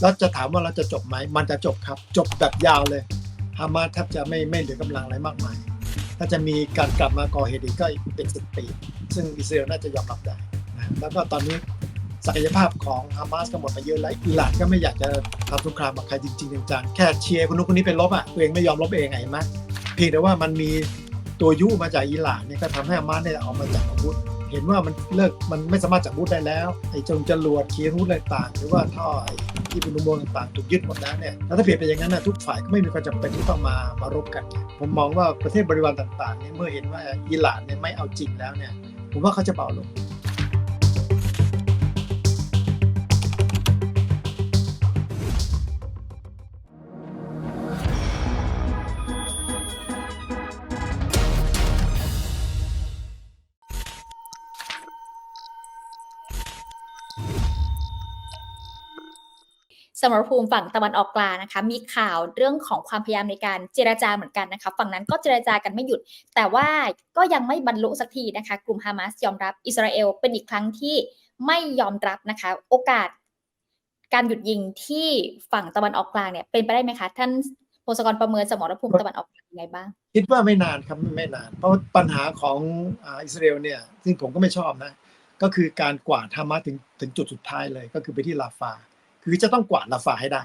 แล้วจะถามว่าเราจะจบไหม มันจะจบครับ จบแบบยาวเลยฮามาสแทบจะไม่ไม่เหลือกำลังอะไรมากมาย ถ้าจะมีการกลับมาก่อเหตุอีกก็เป็นสิบปี ซึ่งอิสราเอลน่าจะยอมรับได้นะแล้วก็ตอนนี้ศักยภาพของฮามาสก็หมดไปเยอะแล้วอิหร่านก็ไม่อยากจะทำสงครามกับใครจริงๆจังๆแค่เชียร์คนนู้นคนนี้เป็นลบอะตัวเองไม่ยอมลบเองไงเห็นไหมเพียงแต่ว่ามันมีตัวยุมาจากอิหร่านเนี่ยก็ทำให้ฮามาสเนี่ยออกมาจากอาวุธเห็นว่ามันเลิกมันไม่สามารถจับอาวุธได้แล้วไอ้จงจรวดเคียนุธอะไรต่างหรือว่าท่อไอ ที่เป็นอุโมงค์ต่างๆถูกยึดหมดแล้วเนี่ยแล้วถ้าเปลี่ยนไปอย่างนั้นนะทุกฝ่ายก็ไม่มีความจำเป็นที่ต้องมามารบกัน ผมมองว่าประเทศบริวารต่างๆเนี่ยเมื่อเห็นว่าอิหร่านเนี่ยไม่เอาจริงแล้วเนี่ยผมว่าเขาจะเบาลง สมรภูมิฝั่งตะวันออกกลางนะคะ มีข่าวเรื่องของความพยายามในการเจรจาเหมือนกันนะคะ ฝั่งนั้นก็เจรจากันไม่หยุด แต่ว่าก็ยังไม่บรรลุสักทีนะคะ กลุ่มฮามาสยอมรับอิสราเอลเป็นอีกครั้งที่ไม่ยอมรับนะคะ โอกาสการหยุดยิงที่ฝั่งตะวันออกกลางเนี่ยเป็นไปได้ไหมคะ ท่านพงศกรประเมินสมรภูมิตะวันออกกลางยังไงบ้าง คิดว่าไม่นานครับไม่นาน เพราะปัญหาของอิสราเอลเนี่ยซึ่งผมก็ไม่ชอบนะ ก็คือการกวาดฮามาสถึงถึงจุดสุดท้ายเลยก็คือไปที่ลาฟา คือจะต้องกวาดลาฟาให้ได้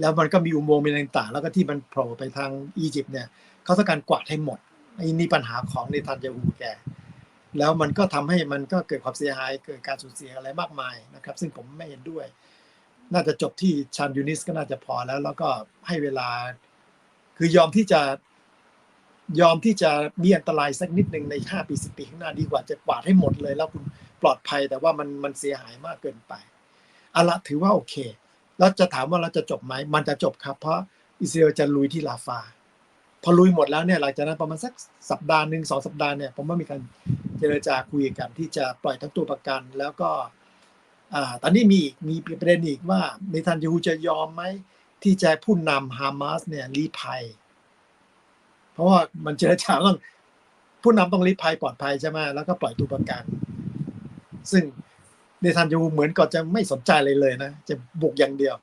แล้วมันก็มีอุโมงค์มีอะไรต่างๆ แล้วก็ที่มันโผล่ไปทางอียิปต์เนี่ยเขาต้องการกวาดให้หมดอ้นี่ปัญหาของเนทันยาฮูแก แล้วมันก็ทำให้มันก็เกิดความเสียหายเกิดการสูญเสียอะไรมากมายนะครับ ซึ่งผมไม่เห็นด้วย น่าจะจบที่ชานยูนิสก็น่าจะพอแล้ว แล้วก็ให้เวลา คือยอมที่จะยอมที่จะมีอันตรายสักนิดหนึ่งใน5ปี10ปีข้างหน้าดีกว่าจะกวาดให้หมดเลย แล้วคุณปลอดภัยแต่ว่ามันมันเสียหายมากเกินไป อาละถือว่าโอเค แล้วจะถามว่าเราจะจบไหม มันจะจบครับ เพราะอิสราเอลจะลุยที่ลาฟา พอลุยหมดแล้วเนี่ยหลังจากนั้นประมาณสักสัปดาห์หนึ่งสองสัปดาห์เนี่ยผมว่ามีการเจรจาคุยกันที่จะปล่อยทั้งตัวประกัน แล้วก็อตอนนี้มีอีกมีประเด็นอีกว่าเนทันยูฮูจะยอมไหมที่จะผู้นำฮามาสเนี่ยรีภัย เพราะว่ามันเจรจาต้องผู้นำต้องรีภัยปลอดภัยใช่ไหมแล้วก็ปล่อยตัวประกัน ซึ่ง เนทันยูเหมือนก็จะไม่สนใจเลยเลยนะ จะบุกอย่างเดียว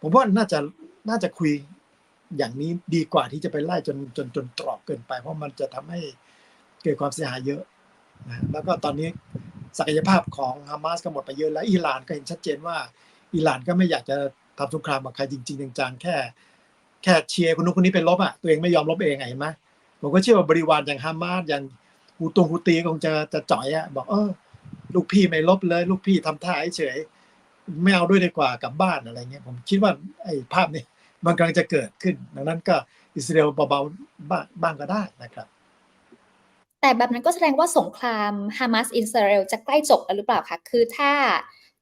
ผมว่าน่าจะน่าจะคุยอย่างนี้ดีกว่าที่จะไปไล่จนจนจนตรอกเกินไป เพราะมันจะทำให้เกิดความเสียหายเยอะนะแล้วก็ตอนนี้ศักยภาพของฮามาสก็หมดไปเยอะแล้วอิหร่านก็เห็นชัดเจนว่า อิหร่านก็ไม่อยากจะทำสงครามกับใครจริงๆจังๆแค่ แค่เชียร์คนนู้นคนนี้เป็นลบอะตัวเองไม่ยอมลบเองไงเห็นไหมผมก็เชื่อว่าบริวารอย่างฮามาสอย่างฮูตงฮูตีคงจะจะจ่อยอะบอกเออ ลูกพี่ไม่ลบเลย ลูกพี่ทำท่าเฉยๆไม่เอาด้วยดีกว่ากลับบ้านอะไรเงี้ยผมคิดว่าไอ้ภาพนี้มันกำลังจะเกิดขึ้น ดังนั้นก็อิสราเอลเบาๆบ้างบ้างก็ได้นะครับ แต่แบบนั้นก็แสดงว่าสงครามฮามาสอิสราเอลจะใกล้จบแล้วหรือเปล่าคะคือถ้า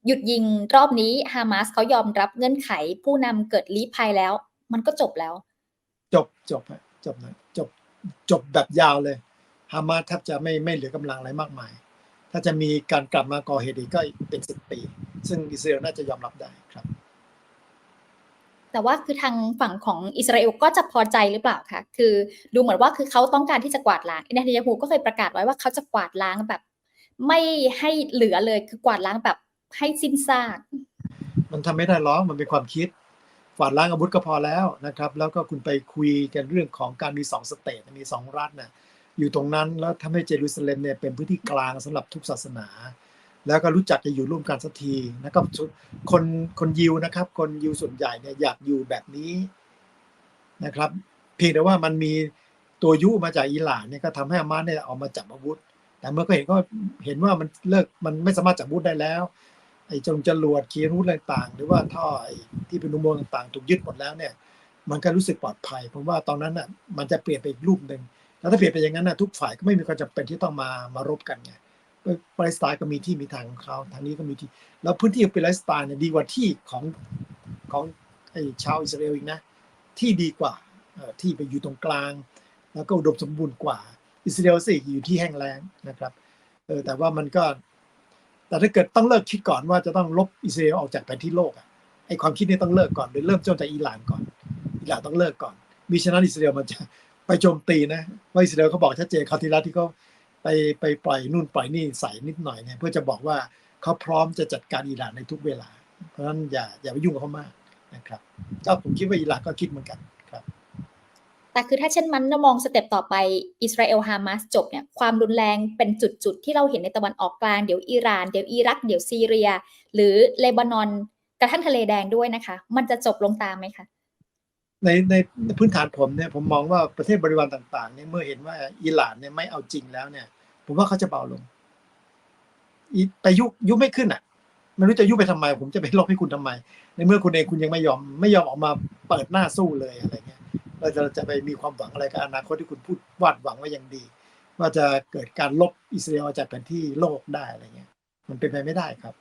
หยุดยิงรอบนี้ฮามาสเขายอมรับเงื่อนไขผู้นำเกิดลี้ภัยแล้ว มันก็จบแล้ว จบจบฮะจบนะจบจบแบบยาวเลยฮามาสแทบจะไม่ไม่เหลือกำลังอะไรมากมาย ถ้าจะมีการกลับมาก่อเหตุอีกก็เป็นสิบปี ซึ่งอิสราเอลน่าจะยอมรับได้ครับ แต่ว่าคือทางฝั่งของอิสราเอลก็จะพอใจหรือเปล่าคะคือดูเหมือนว่าคือเขาต้องการที่จะกวาดล้างเนทันยาฮูก็เคยประกาศไว้ว่าเขาจะกวาดล้างแบบ ไม่ให้เหลือเลยคือกวาดล้างแบบให้สิ้นซาก มันทำไม่ได้หรอกมันเป็นความคิดฝาดล้างอาวุธก็พอแล้วนะครับ แล้วก็คุณไปคุยกันเรื่องของการมีสองสเตทมีสองรัฐน่ะ อยู่ตรงนั้นแล้วทำให้เยรูซาเล็มเนี่ยเป็นพื้นที่กลางสำหรับทุกศาสนา แล้วก็รู้จักจะอยู่ร่วมกันสักทีนะครับคนคนยิวนะครับ คนยิวส่วนใหญ่เนี่ยอยากอยู่แบบนี้นะครับ เพียงแต่ว่ามันมีตัวยุมาจากอิหร่านเนี่ยก็ทำให้อามาสเนี่ยออกมาจับอาวุธ แต่เมื่อก็เห็นก็เห็นว่ามันเลิกมันไม่สามารถจับอาวุธได้แล้วไอ้จงจรวดเคียนุธอะไรต่างๆหรือว่าท่อที่เป็นอุโมงค์ต่างๆ ถูกยึดหมดแล้วเนี่ย มันก็รู้สึกปลอดภัย ผมว่าตอนนั้นน่ะมันจะเปลี่ยนไปอีกรูปหนึ่ง แล้วถ้าเปลี่ยนไปอย่างนั้นนะทุกฝ่ายก็ไม่มีความจำเป็นที่ต้องมามารบกันไงปาเลสไตน์ก็มีที่มีทางของเขาทางนี้ก็มีที่ แล้วพื้นที่ปาเลสไตน์เนี่ยดีกว่าที่ของของไอ้ชาวอิสราเอลอีกนะ ที่ดีกว่าที่ไปอยู่ตรงกลาง แล้วก็อุดมสมบูรณ์กว่า อิสราเอลสิอยู่ที่แห้งแล้งนะครับเออแต่ว่ามันก็ แต่ถ้าเกิดต้องเลิกคิดก่อนว่าจะต้องลบอิสราเอลออกจากแผนที่โลกอะไอความคิดนี้ต้องเลิกก่อนโดยเริ่มต้นจากอิหร่านก่อนอิหร่านต้องเลิกก่อนมิฉะนั้นอิสราเอลมันจะ ไปโจมตีนะว่าอิสราเอลเขาบอกชัดเจนคราวที่แล้วที่เขาไปไปปล่อยนู่นปล่อยนี่ใส่นิดหน่อยเนี่ยเพื่อจะบอกว่าเขาพร้อมจะจัดการอิหร่านในทุกเวลา เพราะฉะนั้นอย่าอย่าไปยุ่งกับเขามากนะครับก็ผมคิดว่าอิหร่านก็คิดเหมือนกันครับแต่คือถ้าเช่นมันมองสเต็ปต่อไปอิสราเอลฮามาสจบเนี่ยความรุนแรงเป็นจุดๆ ที่เราเห็นในตะวันออกกลางเดี๋ยวอิหร่านเดี๋ยวอิรัก เดี๋ยวซีเรีย หรือเลบานอนกระทั่งทะเลแดงด้วยนะคะ มันจะจบลงตามไหมคะ ในในพื้นฐานผมเนี่ยผมมองว่าประเทศบริวารต่างๆเนี่ยเมื่อเห็นว่าอิหร่านเนี่ยไม่เอาจริงแล้วเนี่ย ผมว่าเขาจะเบาลงอีไปยุยุไม่ขึ้นอะไม่รู้จะยุไปทำไม ผมจะไปลบให้คุณทำไม ในเมื่อคุณเองคุณยังไม่ยอม ไม่ยอมออกมาเปิดหน้าสู้เลยอะไรเงี้ยเราจะจะไปมีความหวังอะไรกับอนาคตที่คุณพูดวาดหวังไว้อย่างดี ว่าจะเกิดการลบอิสราเอลจากแผนที่โลกได้อะไรเงี้ย มันเป็นไปไม่ได้ครับ